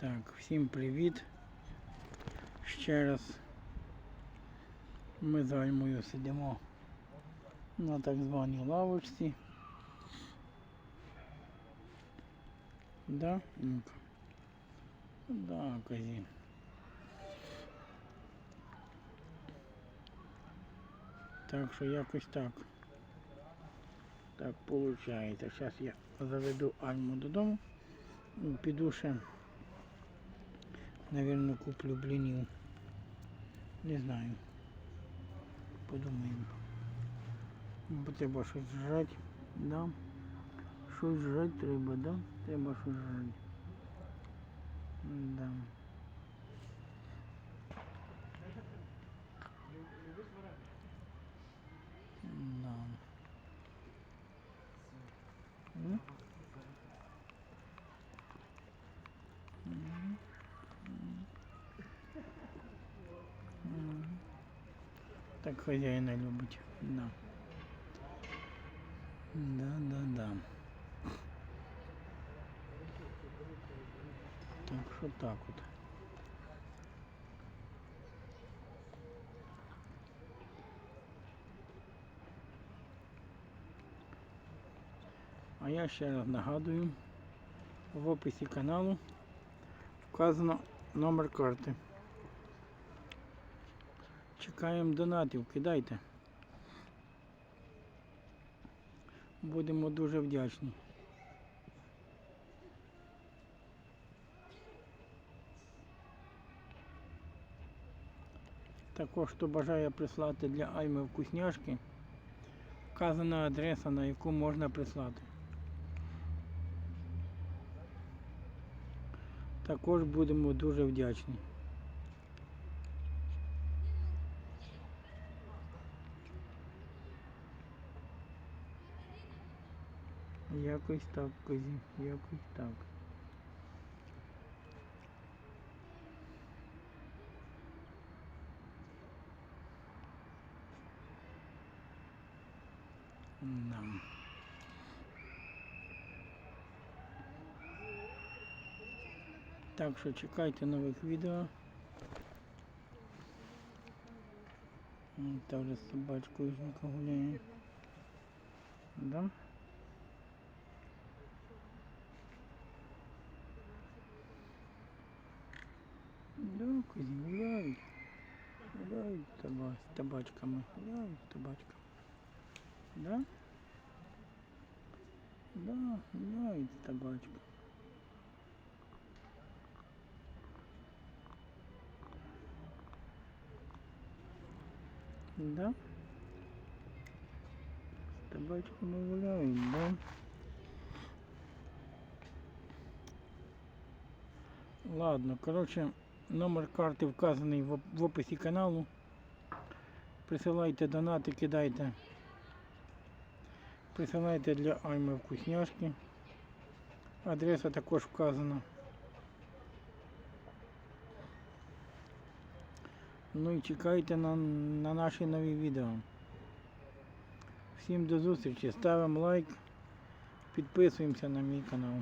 Так, всім привіт. Ще раз ми з Альмою сидимо на так званій лавочці. Да? Ну-ка. Да, козі. Так що якось так. Так виходить. Зараз я заведу Альму додому. Піду ще, наверное, куплю блінів. Не знаю. Подумаємо. Бо треба щось жрати, да? Щось жрати треба, да? Треба щось жрати. Да. Да. М? Так хазяїна любить. Да. Да, да, да. Так що так от. А я ще раз нагадую, в описі каналу вказано номер карти. Чекаємо донатів, кидайте. Будемо дуже вдячні. Також, хто бажає прислати для Альми вкусняшки, вказана адреса, на яку можна прислати. Також будемо дуже вдячні. Якось так, козі, якось так. Да. Так що чекайте нових відео. Та вже з собачкою жінка гуляє. Да? Козі гуляють. Гуляють таба, табачками. Гуляють з. Да? Да, гуляють з. Да? С табачками гуляють, да? Ладно, короче, номер карти вказаний в, описі каналу. Присилайте донати, кидайте. Присилайте для Альми вкусняшки. Адреса також вказана. Ну і чекайте на, на наші нові відео. Всім до зустрічі. Ставимо лайк, підписуємося на мій канал.